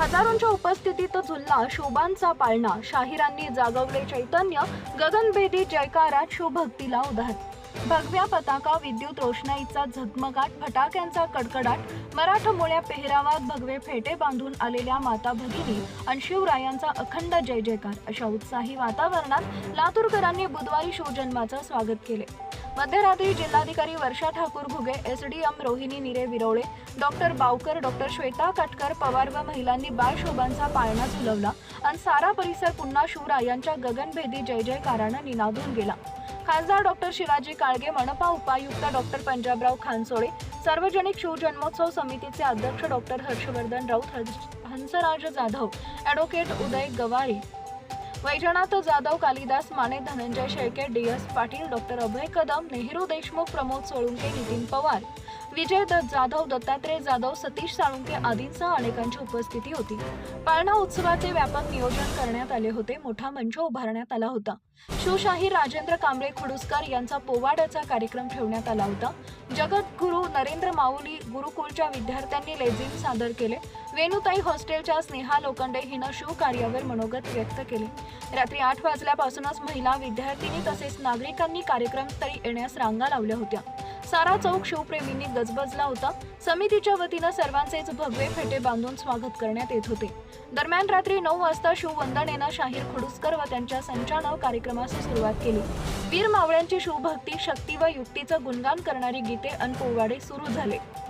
हजारोंच्या उपस्थितीत झुलला शोभांचा पाळणा. शाहिरांनी जागवले चैतन्य. गगनभेदी जयकारात शोभक्तीला उधार. भगव्या पताका विद्युत रोषणाईचा झगमगाट फटाक्यांचा कडकडाट मराठमोळ्या पेहरावात भगवे फेटे बांधून आलेल्या माता भगिनी आणि शिवरायांचा अखंड जय जयकार अशा उत्साही वातावरणात लातूरकरांनी बुधवारी शिवजन्माचं स्वागत केले. मध्यरात्री जिल्हाधिकारी Varsha Thakur Ghuge M Rohini Nire Viravale doctor Bavkar doctor Shweta Katkar Pawar व महिलांनी बाळशोभांचा पाळणा झुलवला आणि सारा परिसर पुन्हा शिवरायांच्या गगनभेदी जय जयकारानं निनादून गेला. खासदार डॉक्टर शिवाजी काळगे मनपा उपायुक्त डॉक्टर पंजाबराव खानसोळे सार्वजनिक शिवजन्मोत्सव समितीचे अध्यक्ष doctor Harshvardhan Raut Hans- Hansraj Jadhav advocate Uday Gawari Vaijnath Jadhav Kalidas Mane Dhananjay Shelke D S Patil doctor Abhay Kadam Nehru Deshmukh Pramod Solunke Nitin Pawar Vijay Datt Jadhav Dattatray Jadhav Satish Salunke आदींसह अनेकांची उपस्थिती होती. पाळणा उत्सवाचे व्यापक नियोजन करण्यात आले होते मोठा मंच उभारण्यात आला होता. शिवशाहीर राजेंद्र कांबळे खुडुसकर यांचा पोवाड्याचा कार्यक्रम ठेवण्यात आला होता. जगद्गुरु नरेंद्र माऊली गुरुकुलच्या विद्यार्थ्यांनी लेझिम सादर केले. वेणुताई हॉस्टेलच्या स्नेहा लोखंडे हिनं शिवकार्यावर मनोगत व्यक्त केले. रात्री आठ वाजल्यापासूनच महिला विद्यार्थिनी तसेच नागरिकांनी कार्यक्रम तरी येण्यास रांगा लावल्या होत्या. सारा चौक शिवप्रेमींनी गजबजला होता. समितीच्या वतीनं सर्वांचेच भगवे फेटे बांधून स्वागत करण्यात येत होते. दरम्यान रात्री नऊ वाजता शिववंदनेनं शाहीर खडुसकर व त्यांच्या संचानं कार्यक्रमास सुरुवात केली. वीर मावळ्यांची शिवभक्ती शक्ती व युक्तीचं गुणगान करणारी गीते अन पोवाडे सुरू झाले.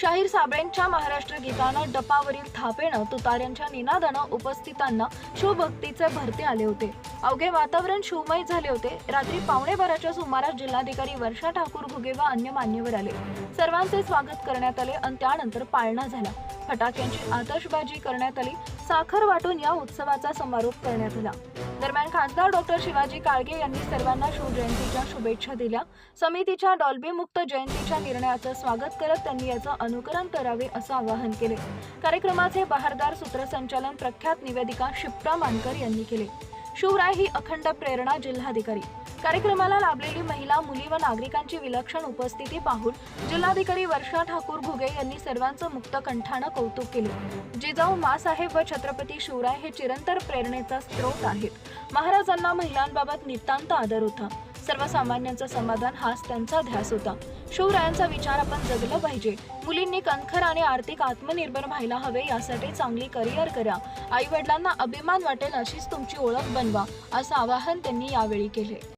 शाहीर साबळेंच्या महाराष्ट्र गीतानं डपावरील थापेनं तुतार्यांच्या निनादानं उपस्थितांना शिवभक्तीचे भरते आले होते. अवघे वातावरण शिवमय झाले होते. रात्री पावणे बाराच्या सुमारास जिल्हाधिकारी वर्षा ठाकूर घुगे व अन्य मान्यवर आले. सर्वांचे स्वागत करण्यात आले आणि त्यानंतर पाळणा झाला. फटाक्यांची आतषबाजी करण्यात आली. साखर वाटून या उत्सवाचा समारोप करण्यात आला. दरम्यान खासदार डॉक्टर शिवाजी काळगे यांनी सर्वांना शिवजयंतीच्या शुभेच्छा दिल्या. समितीच्या डॉल्बीमुक्त जयंतीच्या निर्णयाचं स्वागत करत त्यांनी याचं अनुकरण करावे असं आवाहन केले. कार्यक्रमाचे बहारदार सूत्रसंचालन प्रख्यात निवेदिका शिप्रा मानकर यांनी केले. शिवराय ही अखंड प्रेरणा जिल्हाधिकारी. कार्यक्रमाला लाभलेली महिला मुली व नागरिकांची विलक्षण उपस्थिती पाहून जिल्हाधिकारी वर्षा ठाकूर घुगे यांनी सर्वांचं मुक्त कंठानं कौतुक केले. जिजाऊ मासाहेब व छत्रपती शिवराय हे चिरंतर प्रेरणेचा स्रोत आहेत. महाराजांना महिलांबाबत नितांत आदर होता. सर्वसामान्यांचं समाधान हाच त्यांचा ध्यास होता. शिवरायांचा विचार आपण जगलं पाहिजे. मुलींनी कणखर आणि आर्थिक आत्मनिर्भर व्हायला हवे यासाठी चांगली करिअर करा. आई वडिलांना अभिमान वाटेल अशीच तुमची ओळख बनवा असं आवाहन त्यांनी यावेळी केले.